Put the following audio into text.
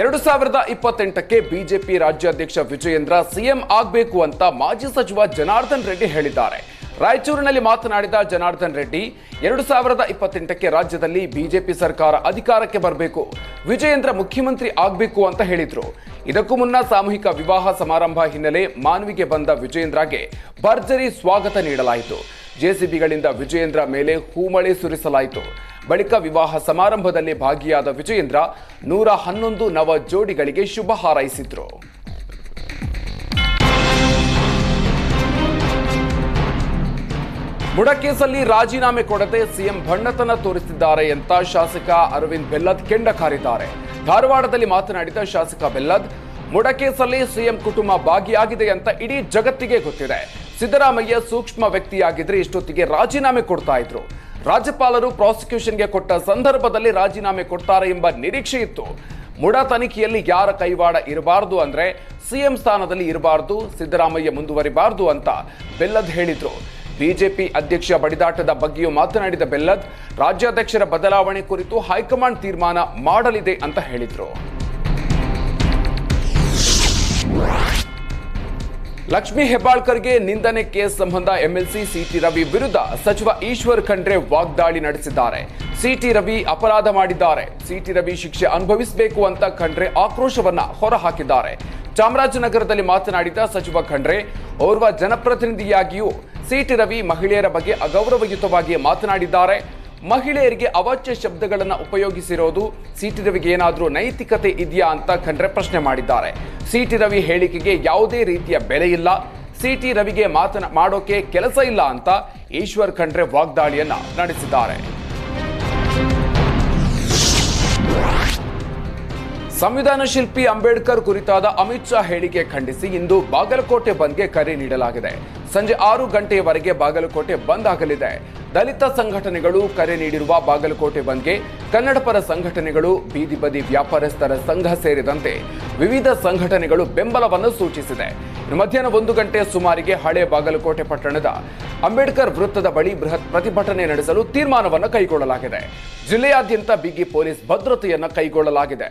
ಎರಡು ಸಾವಿರದ ಇಪ್ಪತ್ತೆಂಟಕ್ಕೆ ಬಿಜೆಪಿ ರಾಜ್ಯಾಧ್ಯಕ್ಷ ವಿಜಯೇಂದ್ರ ಸಿಎಂ ಆಗಬೇಕು ಅಂತ ಮಾಜಿ ಸಚಿವ ಜನಾರ್ದನ್ ರೆಡ್ಡಿ ಹೇಳಿದ್ದಾರೆ. ರಾಯಚೂರಿನಲ್ಲಿ ಮಾತನಾಡಿದ ಜನಾರ್ದನ್ ರೆಡ್ಡಿ, ಎರಡು ಸಾವಿರದ ಇಪ್ಪತ್ತೆಂಟಕ್ಕೆ ರಾಜ್ಯದಲ್ಲಿ ಬಿಜೆಪಿ ಸರ್ಕಾರ ಅಧಿಕಾರಕ್ಕೆ ಬರಬೇಕು, ವಿಜಯೇಂದ್ರ ಮುಖ್ಯಮಂತ್ರಿ ಆಗಬೇಕು ಅಂತ ಹೇಳಿದ್ರು. ಇದಕ್ಕೂ ಮುನ್ನ ಸಾಮೂಹಿಕ ವಿವಾಹ ಸಮಾರಂಭ ಹಿನ್ನೆಲೆ ಮಾನವಿಗೆ ಬಂದ ವಿಜಯೇಂದ್ರಗೆ ಭರ್ಜರಿ ಸ್ವಾಗತ ನೀಡಲಾಯಿತು. ಜೆಸಿಬಿಗಳಿಂದ ವಿಜಯೇಂದ್ರ ಮೇಲೆ ಹೂಮಳೆ ಸುರಿಸಲಾಯಿತು. ಬಳಿಕ ವಿವಾಹ ಸಮಾರಂಭದಲ್ಲಿ ಭಾಗಿಯಾದ ವಿಜಯೇಂದ್ರ ನೂರ ಹನ್ನೊಂದು ನವ ಜೋಡಿಗಳಿಗೆ ಶುಭ ಹಾರೈಸಿದ್ರು. ಮುಡಕೇಸಲ್ಲಿ ರಾಜೀನಾಮೆ ಕೊಡದೆ ಸಿಎಂ ಬಣ್ಣತನ ತೋರಿಸಿದ್ದಾರೆ ಅಂತ ಶಾಸಕ ಅರವಿಂದ್ ಬೆಲ್ಲದ್ ಕೆಂಡ ಕಾರಿದ್ದಾರೆ. ಧಾರವಾಡದಲ್ಲಿ ಮಾತನಾಡಿದ ಶಾಸಕ ಬೆಲ್ಲದ್, ಮುಡಕೇಸಲ್ಲಿ ಸಿಎಂ ಕುಟುಂಬ ಭಾಗಿಯಾಗಿದೆ ಅಂತ ಇಡೀ ಜಗತ್ತಿಗೆ ಗೊತ್ತಿದೆ. ಸಿದ್ದರಾಮಯ್ಯ ಸೂಕ್ಷ್ಮ ವ್ಯಕ್ತಿಯಾಗಿದ್ರೆ ಇಷ್ಟೊತ್ತಿಗೆ ರಾಜೀನಾಮೆ ಕೊಡ್ತಾ ಇದ್ರು. ರಾಜ್ಯಪಾಲರು ಪ್ರಾಸಿಕ್ಯೂಷನ್ಗೆ ಕೊಟ್ಟ ಸಂದರ್ಭದಲ್ಲಿ ರಾಜೀನಾಮೆ ಕೊಡ್ತಾರೆ ಎಂಬ ನಿರೀಕ್ಷೆ ಇತ್ತು. ಮುಡ ತನಿಖೆಯಲ್ಲಿ ಯಾರ ಕೈವಾಡ ಇರಬಾರದು ಅಂದ್ರೆ ಸಿಎಂ ಸ್ಥಾನದಲ್ಲಿ ಇರಬಾರದು, ಸಿದ್ದರಾಮಯ್ಯ ಮುಂದುವರಿಬಾರದು ಅಂತ ಬೆಲ್ಲದ್ ಹೇಳಿದ್ರು. ಬಿಜೆಪಿ ಅಧ್ಯಕ್ಷ ಬಡಿದಾಟದ ಬಗ್ಗೆಯೂ ಮಾತನಾಡಿದ ಬೆಲ್ಲದ್, ರಾಜ್ಯಾಧ್ಯಕ್ಷರ ಬದಲಾವಣೆ ಕುರಿತು ಹೈಕಮಾಂಡ್ ತೀರ್ಮಾನ ಮಾಡಲಿದೆ ಅಂತ ಹೇಳಿದ್ರು. ಲಕ್ಷ್ಮಿ ಹೆಬ್ಬಾಳ್ಕರ್ಗೆ ನಿಂದನೆ ಕೇಸ್ ಸಂಬಂಧ ಎಂಎಲ್ಸಿ ಸಿಟಿ ರವಿ ವಿರುದ್ಧ ಸಚಿವ ಈಶ್ವರ್ ಖಂಡ್ರೆ ವಾಗ್ದಾಳಿ ನಡೆಸಿದ್ದಾರೆ. ಸಿಟಿ ರವಿ ಅಪರಾಧ ಮಾಡಿದ್ದಾರೆ. ಸಿಟಿ ರವಿ ಶಿಕ್ಷೆ ಅನುಭವಿಸಬೇಕು ಅಂತ ಖಂಡ್ರೆ ಆಕ್ರೋಶವನ್ನ ಹೊರಹಾಕಿದ್ದಾರೆ. ಚಾಮರಾಜನಗರದಲ್ಲಿ ಮಾತನಾಡಿದ ಸಚಿವ ಖಂಡ್ರೆ, ಓರ್ವ ಜನಪ್ರತಿನಿಧಿಯಾಗಿಯೂ ಸಿಟಿ ರವಿ ಮಹಿಳೆಯರ ಬಗ್ಗೆ ಅಗೌರವಯುತವಾಗಿ ಮಾತನಾಡಿದ್ದಾರೆ. ಮಹಿಳೆಯರಿಗೆ ಅವಾಚ್ಯ ಶಬ್ದಗಳನ್ನು ಉಪಯೋಗಿಸಿರೋದು, ಸಿಟಿ ರವಿಗೆ ಏನಾದರೂ ನೈತಿಕತೆ ಇದೆಯಾ ಅಂತ ಖಂಡ್ರೆ ಪ್ರಶ್ನೆ ಮಾಡಿದ್ದಾರೆ. ಸಿಟಿ ರವಿ ಹೇಳಿಕೆಗೆ ಯಾವುದೇ ರೀತಿಯ ಬೆಲೆ ಇಲ್ಲ. ಸಿಟಿ ರವಿಗೆ ಮಾತನ ಮಾಡೋಕೆ ಕೆಲಸ ಇಲ್ಲ ಅಂತ ಈಶ್ವರ್ ಖಂಡ್ರೆ ವಾಗ್ದಾಳಿಯನ್ನ ನಡೆಸಿದ್ದಾರೆ. ಸಂವಿಧಾನ ಶಿಲ್ಪಿ ಅಂಬೇಡ್ಕರ್ ಕುರಿತಾದ ಅಮಿತ್ ಶಾ ಹೇಳಿಕೆ ಖಂಡಿಸಿ ಇಂದು ಬಾಗಲಕೋಟೆ ಬಂದ್ಗೆ ಕರೆ ನೀಡಲಾಗಿದೆ. ಸಂಜೆ ಆರು ಗಂಟೆಯವರೆಗೆ ಬಾಗಲಕೋಟೆ ಬಂದ್ ಆಗಲಿದೆ. ದಲಿತ ಸಂಘಟನೆಗಳು ಕರೆ ನೀಡಿರುವ ಬಾಗಲಕೋಟೆ ಬಂದ್ಗೆ ಕನ್ನಡಪರ ಸಂಘಟನೆಗಳು, ಬೀದಿ ಬದಿ ವ್ಯಾಪಾರಸ್ಥರ ಸಂಘ ಸೇರಿದಂತೆ ವಿವಿಧ ಸಂಘಟನೆಗಳು ಬೆಂಬಲವನ್ನು ಸೂಚಿಸಿದೆ. ಮಧ್ಯಾಹ್ನ ಒಂದು ಗಂಟೆ ಸುಮಾರಿಗೆ ಹಳೆ ಬಾಗಲಕೋಟೆ ಪಟ್ಟಣದ ಅಂಬೇಡ್ಕರ್ ವೃತ್ತದ ಬಳಿ ಬೃಹತ್ ಪ್ರತಿಭಟನೆ ನಡೆಸಲು ತೀರ್ಮಾನವನ್ನು ಕೈಗೊಳ್ಳಲಾಗಿದೆ. ಜಿಲ್ಲೆಯಾದ್ಯಂತ ಬಿಗಿ ಪೊಲೀಸ್ ಭದ್ರತೆಯನ್ನು ಕೈಗೊಳ್ಳಲಾಗಿದೆ.